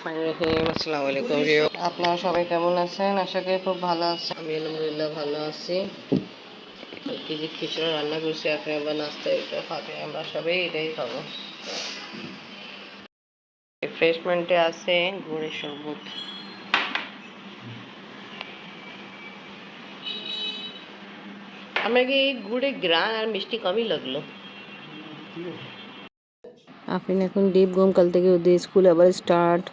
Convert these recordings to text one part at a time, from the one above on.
আসসালামু আপনারা সবাই কেমন আছেন? আশা করি খুব ভালো আছেন। আমি আলহামদুলিল্লাহ ভালো আছি। কেজি খিচুড়ি রান্না করছি, এখন আবার নাস্তা এটা খাতে আমরা সবাই এটাই খাব। রিফ্রেশমেন্টে আছে গুড়ের শরবত। আমাকে এই গুড়ে গ্রান আর মিষ্টি কমই লাগল? আপনি এখন ডিপ ঘুম কাল থেকে ওদের স্কুল আবার স্টার্ট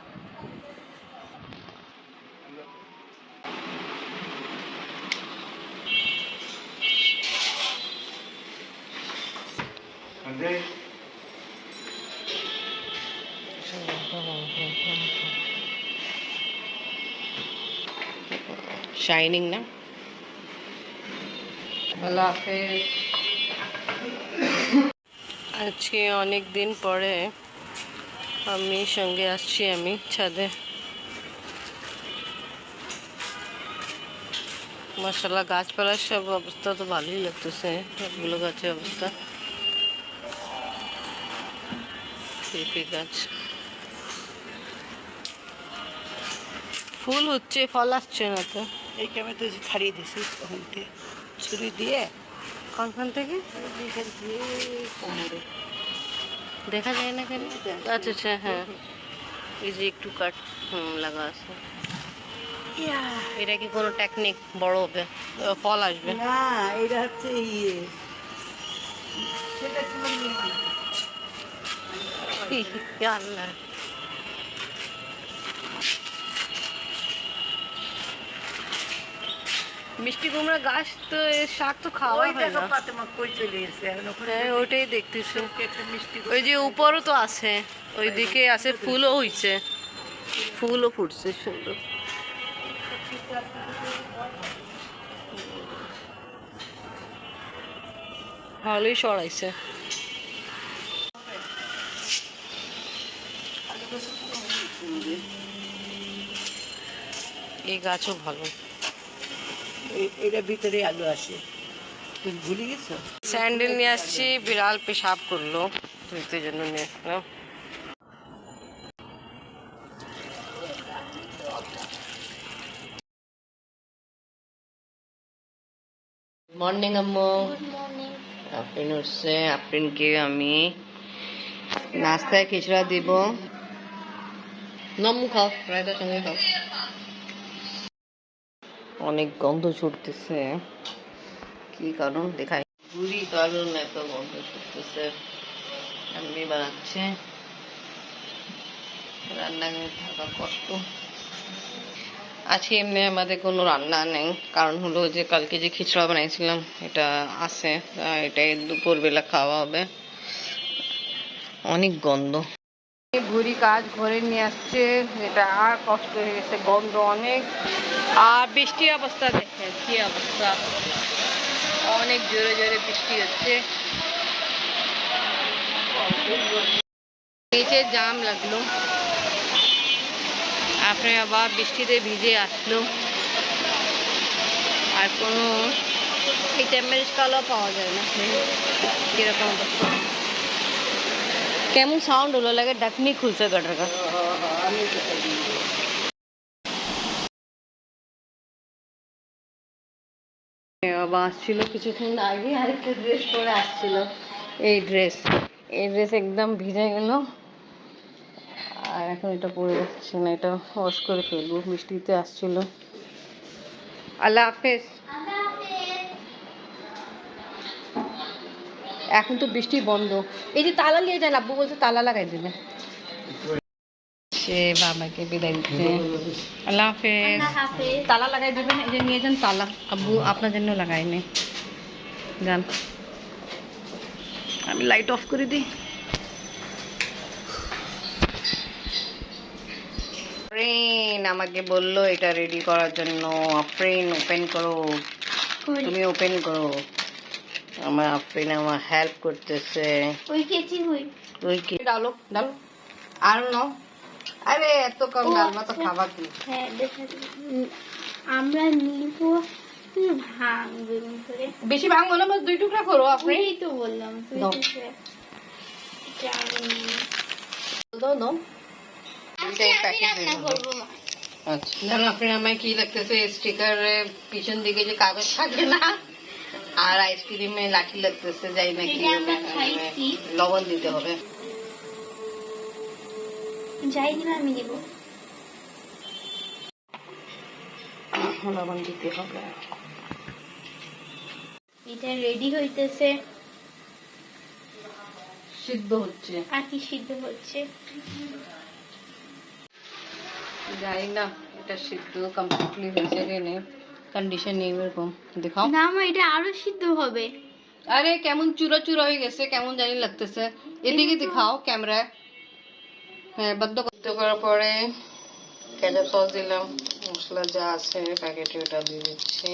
শাইনিং না? আল্লাহ হাফেজ। আজকে অনেক দিন পরে আমি সঙ্গে আসছি আমি ছাদে। মশলা গাছপালার সব অবস্থা তো ভালোই লাগতেছে সবগুলো গাছের অবস্থা। পেঁপে গাছ। ফুল হচ্ছে ফল আসছে না তো। এই ক্যামেরাতে যে ছাড়িয়ে দিছি ওখান থেকে ছুরি দিয়ে কোনখান থেকে? দিয়ে কোমরে। দেখা যায় না কেন? আচ্ছা আচ্ছা হ্যাঁ। এই যে একটু কাট হুম লাগা আছে। এটা কি কোনো টেকনিক বড় হবে? ফল আসবে? না এটা হচ্ছে ইয়ে। সেটা। ইয়া আল্লাহ মিষ্টি কুমড়া গাছ তো শাক তো খাওয়া ওই হয় না। হ্যাঁ ওইটাই দেখতেছি। ওই যে উপরও তো আছে ওইদিকে আছে ফুলও হইছে। ফুলও ফুটছে সুন্দর। ভালোই সরাইছে। এই গাছও ভালো। এই- এইটার ভিতরে আলু আসে। তুমি ভুলে গেছো? স্যান্ডেল নিয়ে আসছি বিড়াল পেশাব করল। ধুইতে জন্য নিয়ে আসলাম মর্নিং আম্মু। আফরিন উঠছে আফরিনকে আমি নাস্তায় খিচড়া দিব। নমু খাও রায়তার সঙ্গে খাও। অনেক গন্ধ ছুটতেছে। কি কারণ? দেখাই। বুড়ি কারণ এত গন্ধ ছুটতেছে। এমনি বানাচ্ছে। রান্নাঘরে থাকা কষ্ট। আজকে এমনি আমাদের কোনো রান্না নেই। কারণ হলো যে কালকে যে খিচড়া বানাইছিলাম, এটা আছে। এটাই দুপুরবেলা খাওয়া হবে। অনেক গন্ধ। ভুড়ি কাজ ঘরে নিয়ে আসছে। এটা আর কষ্ট হয়ে গেছে। গন্ধ অনেক। আর বৃষ্টি অবস্থা দেখে কি অবস্থা? অনেক জোরে জোরে বৃষ্টি হচ্ছে। নিচে জাম লাগল। আপনি আবার বৃষ্টিতে ভিজে আসলো। আর কোনো এই টেম্পারেজ পাওয়া যায় না। কীরকম অবস্থা? কেমন সাউন্ড হলো? লাগে ডাকনি খুলছে গটার বাবা আসছিল কিছুক্ষণ আগে আরেকটা ড্রেস পরে আসছিল। এই ড্রেস এই ড্রেস একদম ভিজে গেল। আর এখন এটা পরে যাচ্ছে না, এটা ওয়াশ করে ফেলব বৃষ্টিতে আসছিল। আল্লাহ হাফেজ। এখন তো বৃষ্টি বন্ধ। এই যে তালা নিয়ে যান, আব্বু বলছে তালা লাগাই দেবে। সে বাবাকে বিদায় দিতে। আল্লাহ হাফেজ। তালা লাগাই দেবেন এই যে নিয়ে যান তালা। আব্বু আপনার জন্য লাগাইনি। যান। আমি লাইট অফ করে দিই। ফ্রেন আমাকে বলল এটা রেডি করার জন্য। ফ্রেন ওপেন করো। তুমি ওপেন করো। আমার আফরিন আমার হেল্প করতেছে। ওই কেচি হই তুই কি? ডালো ডালো আর নাও আরে এত কম। খাবা কি? হ্যাঁ আমরা নিব বেশি ভাঙবো না দুই টুকরা করো আপনি। তো বললাম আচ্ছা। জানো আপনার আমায় কি লাগতেছে স্টিকারে পিছন দিকে যে কাগজ থাকে না আর আইসক্রিমে লাঠি লাগতেছে যাই না কি এটা আমরা খাইছি। লবণ দিতে হবে। যাই দিলে আমি দেবো লবণ দিতে হবে এটা রেডি হইতেছে সিদ্ধ হচ্ছে আর কি সিদ্ধ হচ্ছে জানি না এটা সিদ্ধ কমপ্লিটলি হয়েছে কি কন্ডিশন নেই এরকম দেখাও না মা এটা আরও সিদ্ধ হবে আরে কেমন চূড়া চূড়া হয়ে গেছে কেমন জানি লাগতেছে এদিকে দেখাও ক্যামেরায় হ্যাঁ বদ্ধ করার পরে কেচাপ সস দিলাম মশলা যা আছে প্যাকেটে ওটা দিয়ে দিচ্ছি।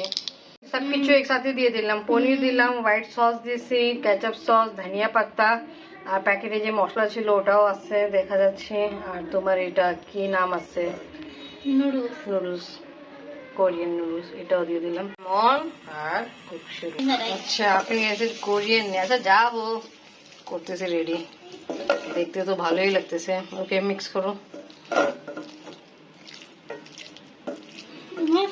সব কিছু একসাথে দিয়ে দিলাম পনির দিলাম হোয়াইট সস দিয়েছি কেচাপ সস ধনিয়া পাতা আর প্যাকেটে যে মশলা ছিল ওটাও আছে দেখা যাচ্ছে। আর তোমার এটা কি নাম আছে? নুডলস নুডলস কোরিয়ান নুডলস এটাও দিয়ে দিলাম। মল আর আচ্ছা আপনি এসে কোরিয়ান আচ্ছা যাব করতেছে রেডি দেখতে তো ভালোই লাগতেছে। ওকে মিক্স করো। হ্যাঁ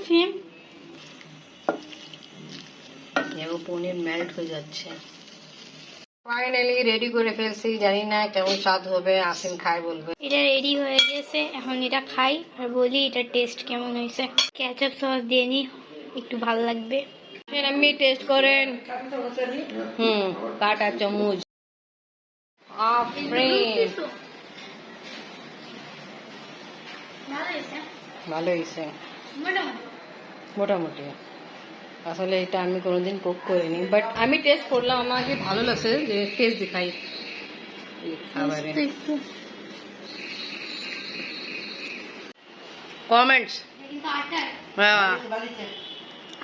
পনির মেল্ট হয়ে যাচ্ছে। ফাইনালি রেডি করে ফেলছি জানি না কেমন স্বাদ হবে আসেন খাই বলবে। এটা রেডি হয়ে গেছে এখন এটা খাই আর বলি এটা টেস্ট কেমন হয়েছে। ক্যাচআপ সস দিয়ে নি একটু ভালো লাগবে। আমি টেস্ট করেন। হুম কাটা চামচ। আফরিন ভালো হয়েছে মোটামুটি আসলে এটা আমি কোনোদিন কুক করিনি বাট আমি টেস্ট করলাম আমাকে ভালো লাগছে যে টেস্ট দেখাই খাবারে। কমেন্টস হ্যাঁ।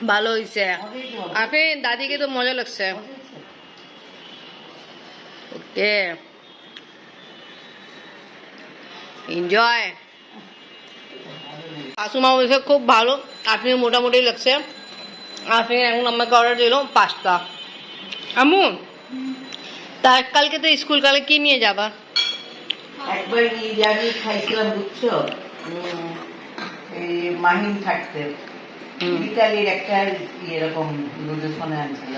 ভালো হয়েছে আপনি দাদিকে তো মজা লাগছে। ওকে এনজয় শাশুমা বলছে খুব ভালো আপনি মোটামুটি লাগছে আপনি এখন আমাকে অর্ডার দিল পাস্তা আমু তা কালকে তো স্কুল কালে কি নিয়ে যাবা একবার ইরানি খাইছিলাম বুঝছ মাহিম থাকতে ইতালির একটা এরকম দুধের ফোনে আনছিল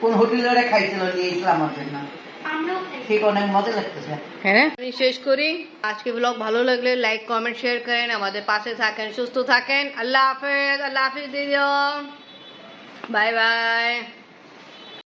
কোন হোটেলে ওরা খাইছিল নিয়েছিল আমার জন্য ঠিক অনেক মজা লাগতেছে। হ্যাঁ আমি শেষ করি। আজকে ব্লগ ভালো লাগলে লাইক কমেন্ট শেয়ার করেন। আমাদের পাশে থাকেন সুস্থ থাকেন। আল্লাহ হাফেজ আল্লাহ হাফেজ দিদি বাই বাই